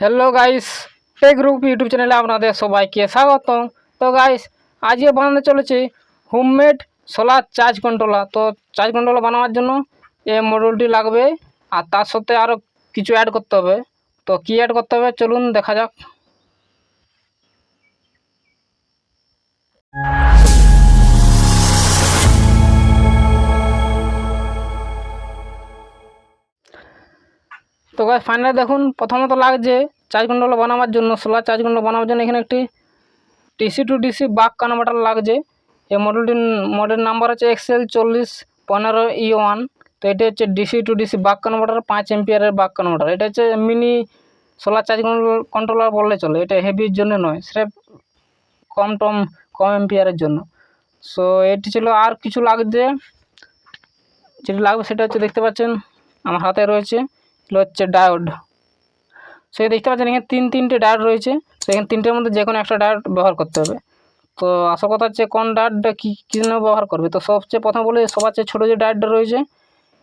Hello guys tech group YouTube চ্যানেলে আপনাদের সবাইকে স্বাগতম। তো গাইস আজকে বানাতে চলেছে হোমমেড সোলার চার্জ কন্ট্রোলার তো চার্জ কন্ট্রোলার বানানোর জন্য এই মডেলটি লাগবে। আর তার সাথে আরও কিছু অ্যাড করতে হবে। তো, কী অ্যাড করতে হবে? চলুন, দেখা যাক। তো গাছ ফাইনালি দেখুন, প্রথমত লাগছে চার্জ কন্ট্রোলার বানাবার জন্য। সোলার চার্জ কন্ট্রোলার বানাবার জন্য এখানে একটি DC to DC buck converter লাগছে। এই মডেলটির মডেল নাম্বার হচ্ছে এক্সেল চল্লিশ পনেরো ই ওয়ান তো এটা হচ্ছে DC to DC buck converter পাঁচ এমপিয়ারের বাক কনভার্টার এটা হচ্ছে মিনি সোলার চার্জ কন্ট্রোলার বললে চলে। এটা হেভির জন্য নয়, স্রেফ কম টম, কম এমপিয়ারের জন্য। সো এটি ছিল আর কিছু লাগছে? যেটি লাগবে সেটা হচ্ছে দেখতে পাচ্ছেন, আমার হাতে রয়েছে। এগুলো হচ্ছে ডায়োড। সে দেখতে পাচ্ছেন, এখানে তিন তিনটে ডায়োড রয়েছে। তো এখানে তিনটের মধ্যে যে কোনো একটা ডায়োড ব্যবহার করতে হবে। তো আসল কথা হচ্ছে, কোন ডায়োডটা কী কী জন্য ব্যবহার করবে? তো সবচেয়ে প্রথম বলে, সবার চেয়ে ছোটো যে ডায়োডটা রয়েছে,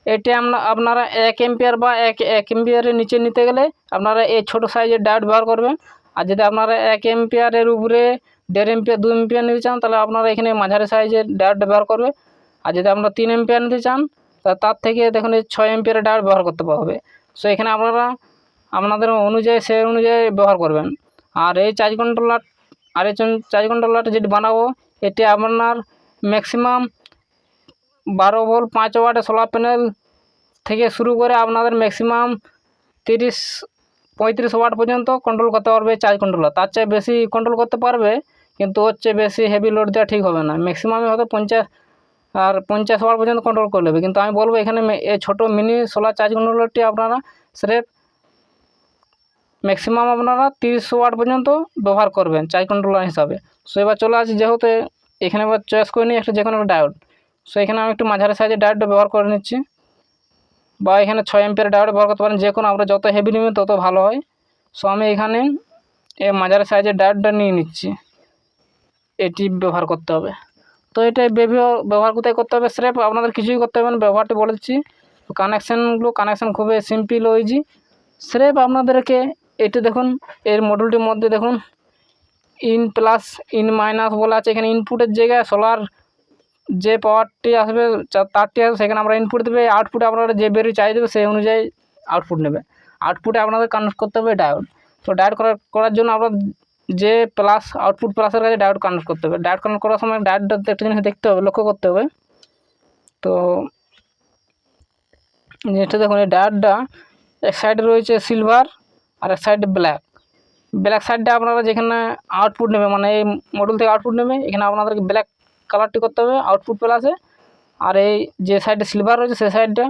এটি আমরা, আপনারা এক এম্পিয়ার বা এক এক এম্পিয়ারের নিচে নিতে গেলে আপনারা এই ছোটো সাইজের ডায়োড ব্যবহার করবেন। আর যদি আপনারা এক এম্পিয়ারের উপরে দেড় এম্পিয়ার দু এম্পিয়ার নিতে চান, তাহলে আপনারা এখানে মাঝারি সাইজের ডায়োডটা ব্যবহার করবে। আর যদি আপনারা তিন এম্পিয়ার নিতে চান তার থেকে দেখুন, এই ছয় এম্পিয়ারের ডায়োড ব্যবহার করতে হবে। সো এখানে আপনারা আপনাদের অনুযায়ী সে অনুযায়ী ব্যবহার করবেন। আর এই চার্জ কন্ট্রোলার আর এই চার্জ কন্ট্রোলারটা যেটি বানাবো, এটি আপনার ম্যাক্সিমাম বারো ভোল্ট পাঁচ ওয়াটের সোলার প্যানেল থেকে শুরু করে আপনাদের ম্যাক্সিমাম তিরিশ, পঁয়ত্রিশ ওয়াট পর্যন্ত কন্ট্রোল করতে পারবে চার্জ কন্ট্রোলার তার চেয়ে বেশি কন্ট্রোল করতে পারবে, কিন্তু হচ্ছে বেশি হেভি লোড দেওয়া ঠিক হবে না। ম্যাক্সিমামে হয়তো পঞ্চাশ আর পঞ্চাশ ওয়াট পর্যন্ত কন্ট্রোল করে নেবে। কিন্তু আমি বলব এখানে এই ছোটো মিনি সোলার চার্জ কন্ট্রোলারটি আপনারা স্রেফ ম্যাক্সিমাম আপনারা তিরিশ ওয়াট পর্যন্ত ব্যবহার করবেন চার্জ কন্ট্রোলার হিসাবে। সো এবার চলে আসি, যেহেতু এখানে এবার চয়েস করে নিই, একটা যে কোনো একটা ডায়োড সো এখানে আমি একটু মাঝারি সাইজের ডায়োডটা ব্যবহার করে নিচ্ছি। বা এখানে ছয় এম্পিয়ার ডায়োড ব্যবহার করতে পারেন যে কোনো আমরা যত হেভি নেবেন, তত ভালো হয়। সো আমি এখানে এই মাঝারি সাইজের ডায়োডটা নিয়ে নিচ্ছি। এটি ব্যবহার করতে হবে। তো এটা ব্যবহার ব্যবহার কোথায় করতে হবে স্রেফ আপনাদের কিছুই করতে হবে না, ব্যবহারটি বলে দিচ্ছি। কানেকশানগুলো কানেকশান খুবই সিম্পল ইজি স্রেফ আপনাদেরকে এটি দেখুন, এর মডেলটির মধ্যে দেখুন। ইন প্লাস ইন মাইনাস বলা আছে, এখানে ইনপুটের জায়গায় সোলার যে পাওয়ারটি আসবে তারটি আসবে, সেখানে আমরা ইনপুট দেবে আউটপুটে আপনারা যে বেরিয়ে চাই দেবে, সেই অনুযায়ী আউটপুট নেবে। আউটপুটে আপনাদের কানেক্ট করতে হবে ডায়োড তো ডায়োড করার করার জন্য আমরা যে প্লাস আউটপুট প্লাসের কাছে ডায়োড কানেক্ট করতে হবে। ডায়োড কানেক্ট করার সময় ডায়োডটা একটা জিনিস দেখতে হবে, লক্ষ্য করতে হবে। তো যেটা দেখুন, এই ডায়োডটা এক সাইডে রয়েছে সিলভার আর এক সাইডে ব্ল্যাক ব্ল্যাক সাইডটা আপনারা যেখানে আউটপুট নেবে মানে এই মডেল থেকে আউটপুট নেবে, এখানে আপনাদেরকে ব্ল্যাক কালারটি করতে হবে আউটপুট প্লাসে আর এই যে সাইডে সিলভার রয়েছে সেই সাইডটা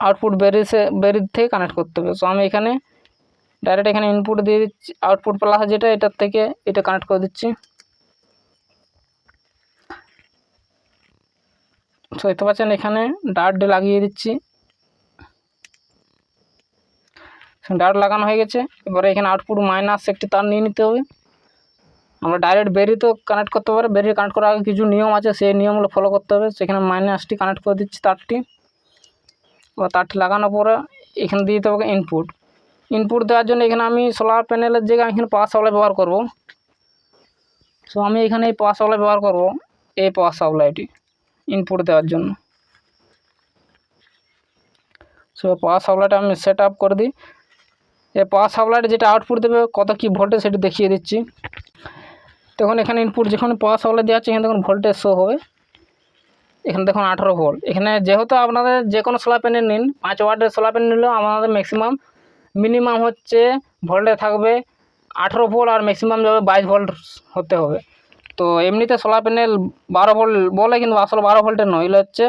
আউটপুট বেরিয়েছে বেরিয়ে থেকে কানেক্ট করতে হবে। সো আমি এখানে ডাইরেক্ট এখানে ইনপুট দিয়ে দিচ্ছি আউটপুট প্লাস যেটা, এটার থেকে এটা কানেক্ট করে দিচ্ছি। সো দেখতে পাচ্ছেন এখানে ডার্ট লাগিয়ে দিচ্ছি। ডার্ট লাগানো হয়ে গেছে। এবারে এখানে আউটপুট মাইনাস একটি তার নিয়ে নিতে হবে। আমরা ডাইরেক্ট বেরি তো কানেক্ট করতে পারি বেরিয়ে কানেক্ট করার আগে কিছু নিয়ম আছে, সেই নিয়মগুলো ফলো করতে হবে। সেখানে মাইনাসটি কানেক্ট করে দিচ্ছি তারটি। এবার তারটি লাগানোর পরে এখানে দিয়ে দিতে হবে ইনপুট ইনপুট দেওয়ার জন্য এখানে আমি সোলার প্যানেলের জায়গায় এখানে পাওয়ার সাপ্লাই ব্যবহার করব। সো আমি এখানে এই পাওয়ার সাপ্লাই ব্যবহার করব, এই পাওয়ার সাপ্লাইটি ইনপুট দেওয়ার জন্য। সো পাওয়ার সাপ্লাইটা আমি সেট আপ করে দিই। এই পাওয়ার সাপ্লাইটা যেটা আউটপুট দেবে, কত কী ভোল্টেজ সেটা দেখিয়ে দিচ্ছি। তখন এখানে ইনপুট যেখানে পাওয়ার সাপ্লাই দেওয়া আছে এখানে দেখুন ভোল্টেজ শো হবে। এখানে দেখুন আঠারো ভোল্ট এখানে যেহেতু আপনাদের যে কোনো সোলার প্যানেল নিন, পাঁচ ওয়াটের সোলার প্যানেল নিলেও আমাদের ম্যাক্সিমাম মিনিমাম হচ্ছে ভোল্টে থাকবে আঠেরো ভোল্ট আর ম্যাক্সিমাম যাবে বাইশ ভোল্ট হতে হবে। তো এমনিতে সোলার প্যানেল বারো ভোল্ট বলে কিন্তু আসলে বারো ভোল্টের নয়, এগুলো হচ্ছে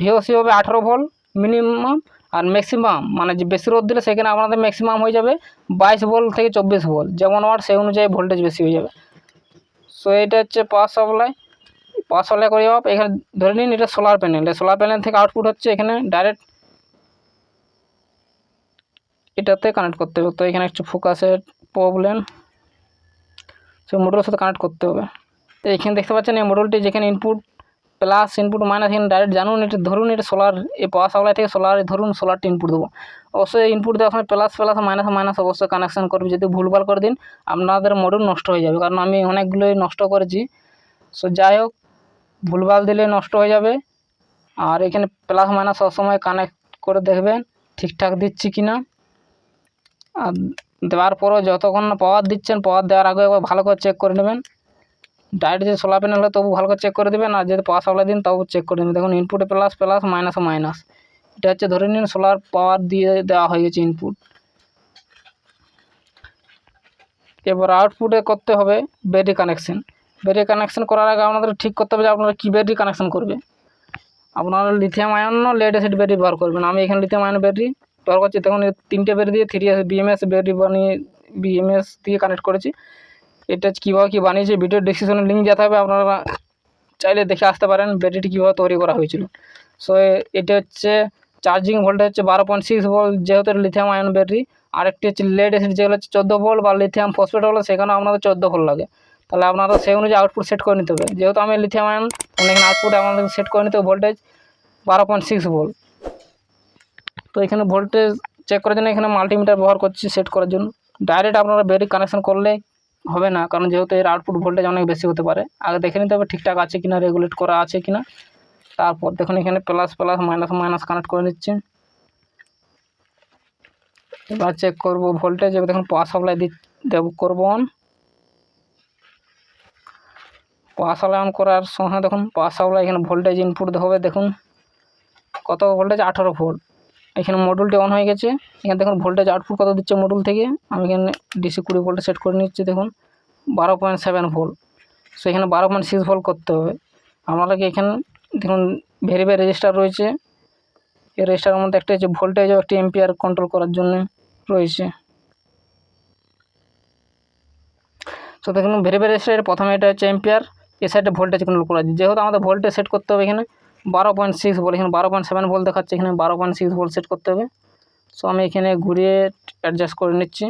ভিওসি হবে আঠেরো ভোল্ট মিনিমাম আর ম্যাক্সিমাম মানে যে বেশি রোদ দিলে সেখানে আপনাদের ম্যাক্সিমাম হয়ে যাবে বাইশ ভোল্ট থেকে চব্বিশ ভোল্ট যেমন ওয়াট সেই অনুযায়ী ভোল্টেজ বেশি হয়ে যাবে। সো এটা হচ্ছে পাওয়ার সাপ্লাই পাওয়ার সাপ্লাই করে যাওয়া এখানে ধরে নিন এটা সোলার প্যানেল সোলার প্যানেল থেকে আউটপুট হচ্ছে এখানে ডাইরেক্ট এটাতে কানেক্ট করতে হবে। তো এখানে একটু ফোকাসের প্রবলেম সে মোটরের সাথে কানেক্ট করতে হবে। তো এখানে দেখতে পাচ্ছেন এই মোটরটি যেখানে ইনপুট প্লাস ইনপুট মাইনাস এখানে ডাইরেক্ট জানুন, এটা ধরুন, এটা সোলার এই পাওয়ার সাপ্লাই থেকে সোলার ধরুন সোলারটি ইনপুট দেবো। অবশ্যই ইনপুট দেওয়ার সময় প্লাস প্লাস মাইনাস মাইনাস অবশ্যই কানেকশান করবে। যদি ভুলভাল করে দিন, আপনাদের মডিউল নষ্ট হয়ে যাবে। কারণ আমি অনেকগুলোই নষ্ট করেছি। সো যাই হোক, ভুলভাল দিলে নষ্ট হয়ে যাবে। আর এখানে প্লাস মাইনাস সবসময় কানেক্ট করে দেখবেন, ঠিকঠাক দিচ্ছি কি না আর দেওয়ার পরও যতক্ষণ না পাওয়ার দিচ্ছেন পাওয়ার দেওয়ার আগে একবার ভালো করে চেক করে নেবেন। ডাইরেক্ট যদি সোলার প্যানেল হয়, তবু ভালো করে চেক করে দেবেন, আর যদি পাওয়ার সাপ্লাই দিন, তবু চেক করে নেবেন। দেখুন ইনপুটে প্লাস প্লাস মাইনাস মাইনাস এটা হচ্ছে ধরে নিন সোলার পাওয়ার দিয়ে দেওয়া হয়ে গেছে ইনপুট এবার আউটপুটে করতে হবে ব্যাটারি কানেকশন ব্যাটারি কানেকশন করার আগে আপনাদের ঠিক করতে হবে যে আপনারা কী ব্যাটারি কানেকশন করবে। আপনারা lithium ion lead acid battery ব্যবহার করবেন। আমি এখানে লিথিয়াম আয়ন ব্যাটারি ব্যবহার করছি, তখন তিনটে ব্যাটারি দিয়ে থ্রি এস বিএমএস ব্যাটারি বানিয়ে বিএমএস দিয়ে কানেক্ট করেছি। এটা কীভাবে কী বানিয়েছে ভিডিও ডিসক্রিপশনে লিঙ্ক যেতে হবে আপনারা চাইলে দেখে আসতে পারেন ব্যাটারিটি কীভাবে তৈরি করা হয়েছিল। সো এটা হচ্ছে চার্জিং ভোল্টেজ হচ্ছে বারো পয়েন্ট সিক্স ভোল্ট যেহেতু লিথিয়াম আয়ন ব্যাটারি আরেকটি হচ্ছে লেড অ্যাসিড যেগুলো হচ্ছে চোদ্দ ভোল্ট বা লিথিয়াম ফসফেট হলো সেখানে আপনাদের চোদ্দ ভোল্ট লাগে। তাহলে আপনারা সেই অনুযায়ী আউটপুট সেট করে নিতে হবে। যেহেতু আমি লিথিয়াম আয়ন এখানে আউটপুট আমাদের সেট করে নিতে হবে ভোল্টেজ বারো পয়েন্ট সিক্স ভোল্ট তো এখানে ভোল্টেজ চেক করার জন্য এখানে মাল্টিমিটার ব্যবহার করছি সেট করার জন্য। ডাইরেক্ট আপনারা ব্যাটারি কানেকশন করলে হবে না, কারণ যেহেতু এর আউটপুট ভোল্টেজ অনেক বেশি হতে পারে। আগে দেখে নিতে হবে ঠিকঠাক আছে কিনা রেগুলেট করা আছে কিনা। তারপর দেখুন এখানে plus plus minus minus connect করে নিচ্ছি। এবার চেক করব ভোল্টেজ এবার দেখুন পাওয়ার সাপ্লাই দেব, করব অন পাওয়ার সাপ্লাই অন করার সময় দেখুন পাওয়ার সাপ্লাই এখানে ভোল্টেজ ইনপুট হবে, দেখুন। কত ভোল্টেজ আঠারো ভোল্ট এখানে মডুলটি অন হয়ে গেছে। এখানে দেখুন ভোল্টেজ আউটপুট কত দিচ্ছে মডুল থেকে? আমি এখানে ডিসি কুড়ি ভোল্টে সেট করে নিচ্ছি, দেখুন। বারো পয়েন্ট সেভেন ভোল্ট সো এখানে বারো পয়েন্ট সিক্স ভোল্ট করতে হবে। আপনাদেরকে এখানে, দেখুন ভেরিফাই রেজিস্টার রয়েছে। এই রেজিস্টারের মধ্যে একটা হচ্ছে ভোল্টেজ ও একটি এম্পিয়ার কন্ট্রোল করার জন্য রয়েছে। সো দেখুন ভেরিফাই রেজিস্টারের প্রথমে এটা হচ্ছে এম্পিয়ার এ সাইডে ভোল্টেজ কন্ট্রোল করা যেহেতু আমাদের ভোল্টেজ সেট করতে হবে এখানে বারো পয়েন্ট সিক্স ভোল্ট এখানে বারো পয়েন্ট সেভেন ভোল্ট দেখাচ্ছে, এখানে বারো পয়েন্ট সিক্স ভোল্ট সেট করতে হবে। সো আমি এখানে ঘুরিয়ে অ্যাডজাস্ট করে নিচ্ছি।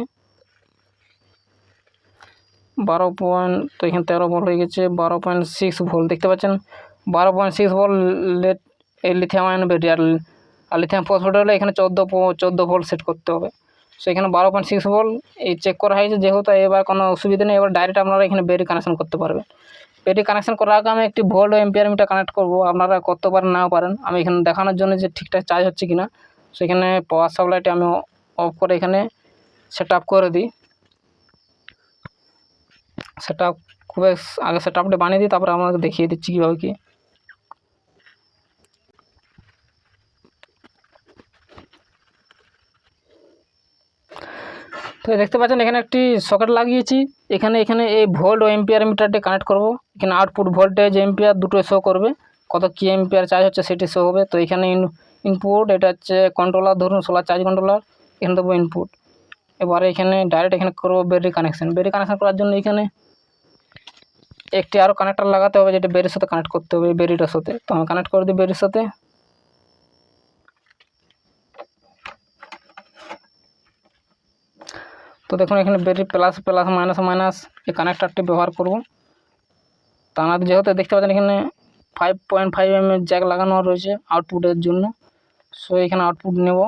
বারো পয়েন্ট তো এখানে তেরো ভোল্ট হয়ে গেছে, বারো পয়েন্ট সিক্স ভোল্ট দেখতে পাচ্ছেন? বারো পয়েন্ট সিক্স ভোল্ট লেট এই লিথিয়াম আয়ন ব্যাটারি আর আর লিথিয়াম ফসফেট হলে এখানে চোদ্দ চোদ্দ ভোল্ট সেট করতে হবে। সো এখানে বারো পয়েন্ট সিক্স ভোল্ট এই চেক করা হয়েছে, যেহেতু এবার কোনো অসুবিধা নেই, এবার ডাইরেক্ট আপনারা এখানে ব্যাটারি কানেকশন করতে পারবেন। ব্যাটারি কানেকশান করার আগে আমি একটি ভোল্ট ও এম্পিয়ার মিটার কানেক্ট করব। আপনারা করতে পারেন নাও পারেন। আমি এখানে দেখানোর জন্য যে ঠিকঠাক চার্জ হচ্ছে কিনা, সেখানে পাওয়ার সাপ্লাইটি আমি অফ করে এখানে সেট আপ করে দিই। সেট আপ খুব আগে সেট আপটা বানিয়ে দিই, তারপরে আপনাকে দেখিয়ে দিচ্ছি কীভাবে কী। তো দেখতে পাচ্ছেন এখানে একটি সকেট লাগিয়েছি। এখানে এখানে এই ভোল্ট ও এম্পিয়ার মিটারটি কানেক্ট করব। এখানে আউটপুট ভোল্টেজ এম্পিয়ার দুটো শো করবে। কত কী এম্পিয়ার চার্জ হচ্ছে সেটি শো হবে। তো এখানে ইনপুট এটা হচ্ছে কন্ট্রোলার ধরুন সোলার চার্জ কন্ট্রোলার এখানে দেবো ইনপুট এবারে এখানে ডাইরেক্ট এখানে করব ব্যাটারি কানেকশন ব্যাটারি কানেকশান করার জন্য এখানে একটি আরও কানেক্টার লাগাতে হবে, যেটা ব্যাটারির সাথে কানেক্ট করতে হবে ব্যাটারিটার সাথে তো। আমি কানেক্ট করে দিই ব্যাটারির সাথে। তো দেখুন, এখানে battery plus plus minus minus এই কানেক্টারটি ব্যবহার করব। তা আমাদের যেহেতু দেখতে পাচ্ছেন এখানে five point five M jack লাগানো রয়েছে আউটপুটের জন্য। সো এখানে আউটপুট নেব।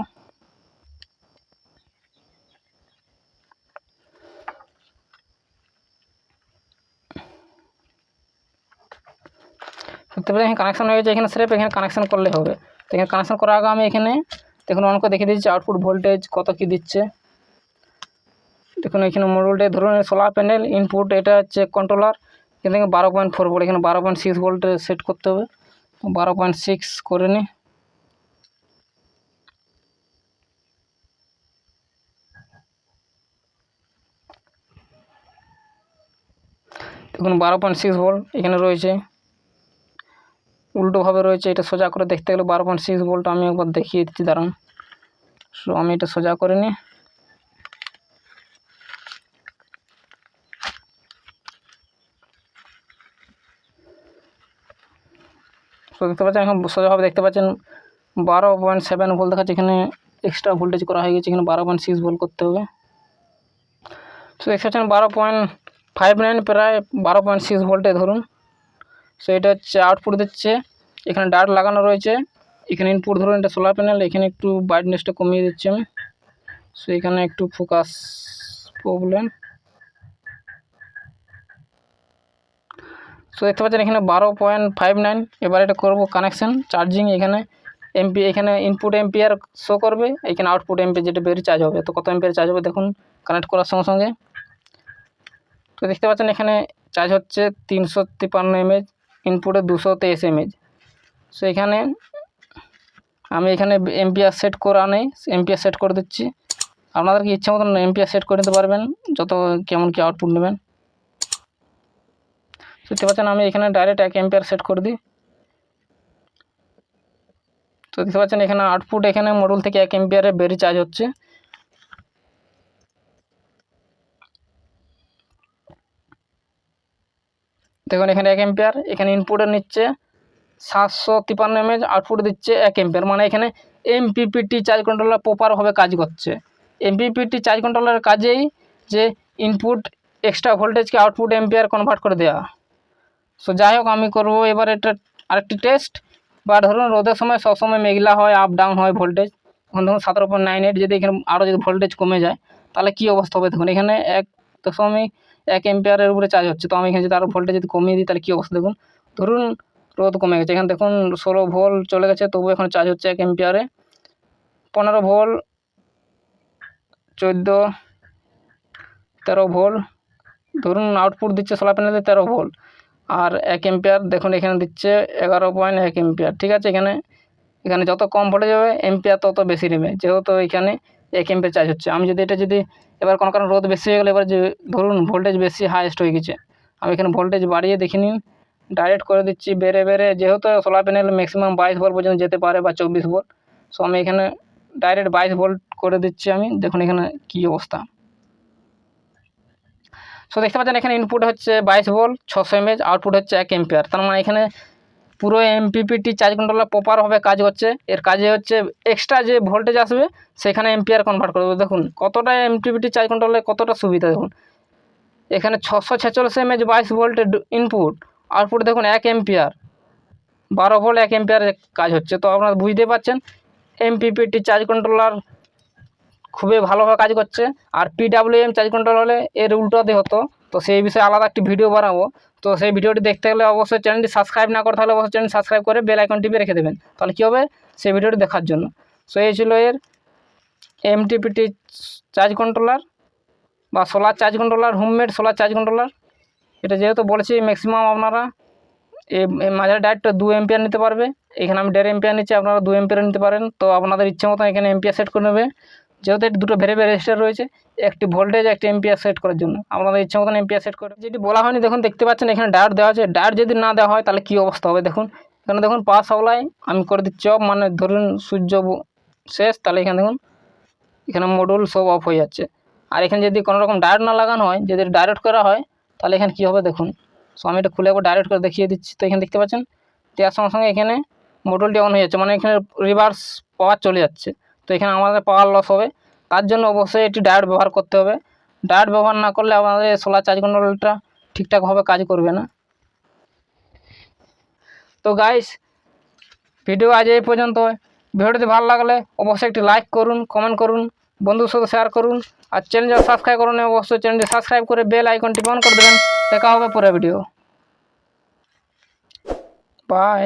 দেখতে এখানে কানেকশন হয়ে গেছে, এখানে স্রেফ এখানে কানেকশন করলে হবে। তো এখানে কানেকশন করার আগে আমি এখানে, দেখুন অনেক দেখে দিচ্ছি আউটপুট ভোল্টেজ কত কী দিচ্ছে। দেখুন, এখানে মডুলটা ধরুন সোলার প্যানেল ইনপুট এটা হচ্ছে কন্ট্রোলার এখান থেকে বারো পয়েন্ট ফোর ভোল্ট এখানে বারো পয়েন্ট সিক্স ভোল্টে সেট করতে হবে। বারো পয়েন্ট সিক্স করে নিই। দেখুন, বারো পয়েন্ট সিক্স ভোল্ট এখানে রয়েছে। উল্টোভাবে রয়েছে, এটা সোজা করে দেখতে গেলে বারো পয়েন্ট সিক্স ভোল্ট আমি একবার দেখিয়ে দিচ্ছি, দাঁড়ান। সো আমি এটা সোজা করে নিই। সো দেখতে পাচ্ছেন, এখন সোজাভাবে দেখতে পাচ্ছেন বারো পয়েন্ট সেভেন ভোল্ট দেখাচ্ছে, এখানে এক্সট্রা ভোল্টেজ করা হয়ে গেছে, এখানে বারো পয়েন্ট সিক্স ভোল্ট করতে হবে। সো দেখতে পাচ্ছেন, বারো পয়েন্ট ফাইভ নাইন প্রায় বারো পয়েন্ট সিক্স ভোল্টে ধরুন। সো এটা হচ্ছে আউটপুট দিচ্ছে, এখানে ডাট লাগানো রয়েছে, এখানে ইনপুট ধরুন, এটা সোলার প্যানেল এখানে একটু ব্রাইটনেসটা কমিয়ে দিচ্ছি আমি। সো এখানে একটু ফোকাস প্রবলেম সো দেখতে পাচ্ছেন এখানে বারো পয়েন্ট ফাইভ নাইন। এবার এটা করব কানেকশান চার্জিং এখানে এমপি এখানে ইনপুট এমপিআর শো করবে, এখানে আউটপুট এমপি যেটা বেরিয়ে চার্জ হবে। তো কত এমপিআর চার্জ হবে দেখুন কানেক্ট করার সঙ্গে সঙ্গে। তো দেখতে পাচ্ছেন এখানে চার্জ হচ্ছে তিনশো তিপ্পান্ন এমএজ ইনপুটে দুশো তেইশ এমএজ সো এখানে আমি এখানে এমপিআর সেট করা নেই এমপিআর সেট করে দিচ্ছি। আপনাদেরকে ইচ্ছে মতন এমপিআর সেট করে নিতে পারবেন, যত কেমন কি আউটপুট নেবেন। দেখতে পাচ্ছেন আমি এখানে ডাইরেক্ট এক এম্পিয়ার সেট করে দিই। তো দেখতে পাচ্ছেন এখানে আউটপুট এখানে মডুল থেকে এক এম্পিয়ারে বেরি চার্জ হচ্ছে। দেখুন, এখানে এক এম্পিয়ার এখানে ইনপুটে নিচ্ছে সাতশো তিপ্পান্ন এমএজ আউটপুট দিচ্ছে এক এম্পিয়ার মানে এখানে এমপিপিটি চার্জ কন্ট্রোলার প্রপারভাবে কাজ করছে। এমপিপিটি চার্জ কন্ট্রোলারের কাজেই যে ইনপুট এক্সট্রা ভোল্টেজকে আউটপুট এম্পিয়ার কনভার্ট করে দেওয়া সো যাই হোক আমি করব এবার এটা আরেকটি টেস্ট বা ধরুন, রোদের সময় সবসময় মেঘলা হয় আপ ডাউন হয় ভোল্টেজ তখন ধরুন, সতেরো পয়েন্ট নাইন এইট যদি এখানে আরও যদি ভোল্টেজ কমে যায়, তাহলে কী অবস্থা হবে? দেখুন, এখানে এক দশমিক এক এম্পিয়ারের উপরে চার্জ হচ্ছে। তো আমি এখানে যদি আরও ভোল্টেজ যদি কমিয়ে দিই, তাহলে কী অবস্থা? দেখুন, ধরুন, রোদ কমে গেছে। এখানে দেখুন, ষোলো ভোল চলে গেছে তবু এখন চার্জ হচ্ছে এক এম্পিয়ারে পনেরো ভোল চোদ্দ, তেরো ভোল ধরুন আউটপুট দিচ্ছে সোলার প্যানেলে তেরো ভোল আর এক এম্পিয়ার দেখুন, এখানে দিচ্ছে এগারো পয়েন্ট এক এম্পিয়ার ঠিক আছে? এখানে এখানে যত কম ভোল্টেজ হবে এম্পিয়ার তত বেশি নেবে। যেহেতু এখানে এক এম্পিয়ার চার্জ হচ্ছে। আমি যদি, এটা যদি এবার কোনো কারণে রোদ বেশি হয়ে গেলে, এবার যে, ধরুন ভোল্টেজ বেশি হাইয়েস্ট হয়ে গেছে। আমি এখানে ভোল্টেজ বাড়িয়ে দেখে নিন। ডাইরেক্ট করে দিচ্ছি, বেড়ে বেড়ে, যেহেতু সোলার প্যানেল ম্যাক্সিমাম বাইশ ভোল্ট পর্যন্ত যেতে পারে বা চব্বিশ ভোল্ট সো আমি এখানে ডাইরেক্ট বাইশ ভোল্ট করে দিচ্ছি আমি। দেখুন এখানে কী অবস্থা। সো দেখতে পাচ্ছেন, এখানে ইনপুট হচ্ছে বাইশ ভোল্ট ছশো এমএজ আউটপুট হচ্ছে এক এম্পিয়ার তার মানে এখানে পুরো এমপিপিটি চার্জ কন্ট্রোলার প্রপারভাবে কাজ করছে। এর কাজে হচ্ছে এক্সট্রা যে ভোল্টেজ আসবে, সেখানে এম্পিয়ার কনভার্ট করে দেবে দেখুন, কতটা এমপিপিটি চার্জ কন্ট্রোলার কতটা সুবিধা, দেখুন। এখানে ছশো ছেচল্লিশ এমএজ বাইশ ভোল্টের ইনপুট আউটপুট দেখুন এক এম্পিয়ার বারো ভোল্ট এক এম্পিয়ারের কাজ হচ্ছে। তো আপনারা বুঝতে পারছেন এমপিপিটি চার্জ কন্ট্রোলার খুবই ভালোভাবে কাজ করছে। আর পিডাব্লিউএম চার্জ কন্ট্রোল হলে এর উল্টোতে হতো। তো সেই বিষয়ে আলাদা একটি ভিডিও বানাবো। তো সেই ভিডিওটি দেখতে গেলে অবশ্যই চ্যানেলটি সাবস্ক্রাইব না করে তাহলে অবশ্যই চ্যানেল সাবস্ক্রাইব করে বেল আইকন টিপে রেখে দেবেন। তাহলে কী হবে? সেই ভিডিওটি দেখার জন্য। সো এই ছিল এর এমটিপিটি চার্জ কন্ট্রোলার বা solar charge controller homemade solar charge controller এটা যেহেতু বলেছি ম্যাক্সিমাম আপনারা এই মাঝারি ডাইরেক্ট দু এম্পিয়ার নিতে পারবে। এখানে আমি দেড় এম্পিয়ার নিচ্ছি, আপনারা দু এম্পিয়ার নিতে পারেন। তো আপনাদের ইচ্ছে মতো এখানে এম্পিয়ার সেট করে নেবে। যেহেতু এটি দুটো ভেরিয়েবল রেজিস্টার রয়েছে, একটি ভোল্টেজ একটি এম্পিয়ার সেট করার জন্য। আপনাদের ইচ্ছে মতন এম্পিয়ার সেট করে। যেটি বলা হয়নি, দেখুন, দেখতে পাচ্ছেন, এখানে ডায়োড দেওয়া আছে। ডায়োড যদি না দেওয়া হয়, তাহলে কী অবস্থা হবে দেখুন? এখানে দেখুন পাওয়ার সাপ্লাই আমি করে দিচ্ছি অফ মানে ধরুন সূর্য শেষ, তাহলে এখানে দেখুন, এখানে মডুল সব অফ হয়ে যাচ্ছে। আর এখানে যদি কোনো রকম ডায়োড না লাগানো হয়, যদি ডাইরেক্ট করা হয়, তাহলে এখানে কী হবে দেখুন? সো আমি এটা খুলে একবার ডাইরেক্ট করে দেখিয়ে দিচ্ছি। তো এখানে দেখতে পাচ্ছেন, দেওয়ার সঙ্গে সঙ্গে এখানে মডুলটি অন হয়ে যাচ্ছে মানে এখানে রিভার্স পাওয়ার চলে যাচ্ছে। তো এখানে আমাদের পাওয়ার লস হবে। তার জন্য অবশ্যই একটি ডায়োড ব্যবহার করতে হবে। ডায়োড ব্যবহার না করলে আমাদের সোলার চার্জ কন্ট্রোলটা ঠিকঠাকভাবে কাজ করবে না। তো গাইস ভিডিও আজ এই পর্যন্ত। ভিডিওটি ভালো লাগলে অবশ্যই একটি লাইক করুন কমেন্ট করুন বন্ধুর সাথে শেয়ার করুন। আর চ্যানেল যারা সাবস্ক্রাইব করুন অবশ্যই চ্যানেলটি সাবস্ক্রাইব করে বেল আইকনটি অন করে দেবেন। দেখা হবে পরে ভিডিও বাই